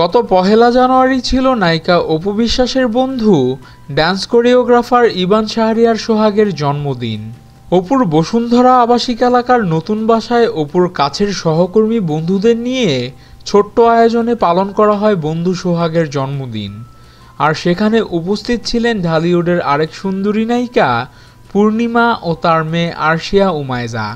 গত পহেলা জানুয়ারি ছিল নায়িকা অপু বিশ্বাসের বন্ধু ড্যান্স কোরিওগ্রাফার ইবান শাহরিয়ার সোহাগের জন্মদিন। অপুর বসুন্ধরা আবাসিক এলাকার নতুন বাসায় অপুর কাছের সহকর্মী বন্ধুদের নিয়ে ছোট্ট আয়োজনে পালন করা হয় বন্ধু সোহাগের জন্মদিন। আর সেখানে উপস্থিত ছিলেন ঢালিউডের আরেক সুন্দরী নায়িকা, পূর্ণিমা ও তার মেয়ে আরশিয়া উমায়জা।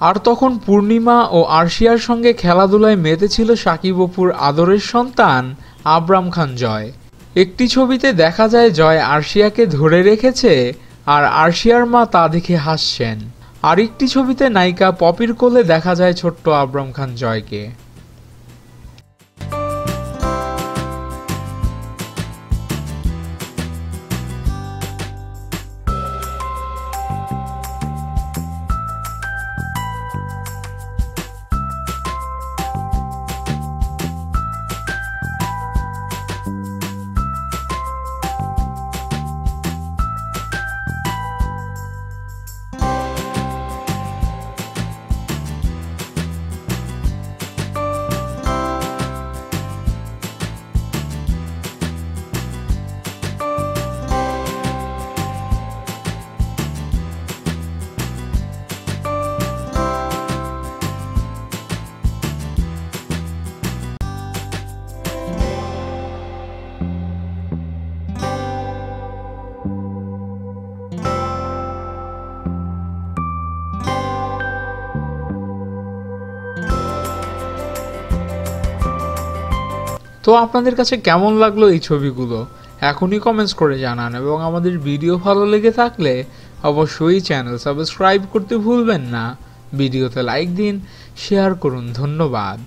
আর তখন পূর্ণিমা ও আরশিয়ার সঙ্গে খেলাধুলায় মেতেছিল সাকিব অপুর আদরের সন্তান আবরাম খান জয়। একটি ছবিতে দেখা যায় জয় আরশিয়াকে ধরে রেখেছে আর আরশিয়ার মা তা দেখে হাসছেন। আরেকটি ছবিতে নায়িকা পপির কোলে দেখা যায় ছোট্ট আবরাম খান জয়কে। তো আপনাদের কাছে কেমন লাগল এই ছবিগুলো? এখনই কমেন্টস করে জানান এবং আমাদের ভিডিও ভালো লেগে থাকলে অবশ্যই চ্যানেল সাবস্ক্রাইব করতে ভুলবেন না। ভিডিওতে লাইক দিন শেয়ার করুন। ধন্যবাদ।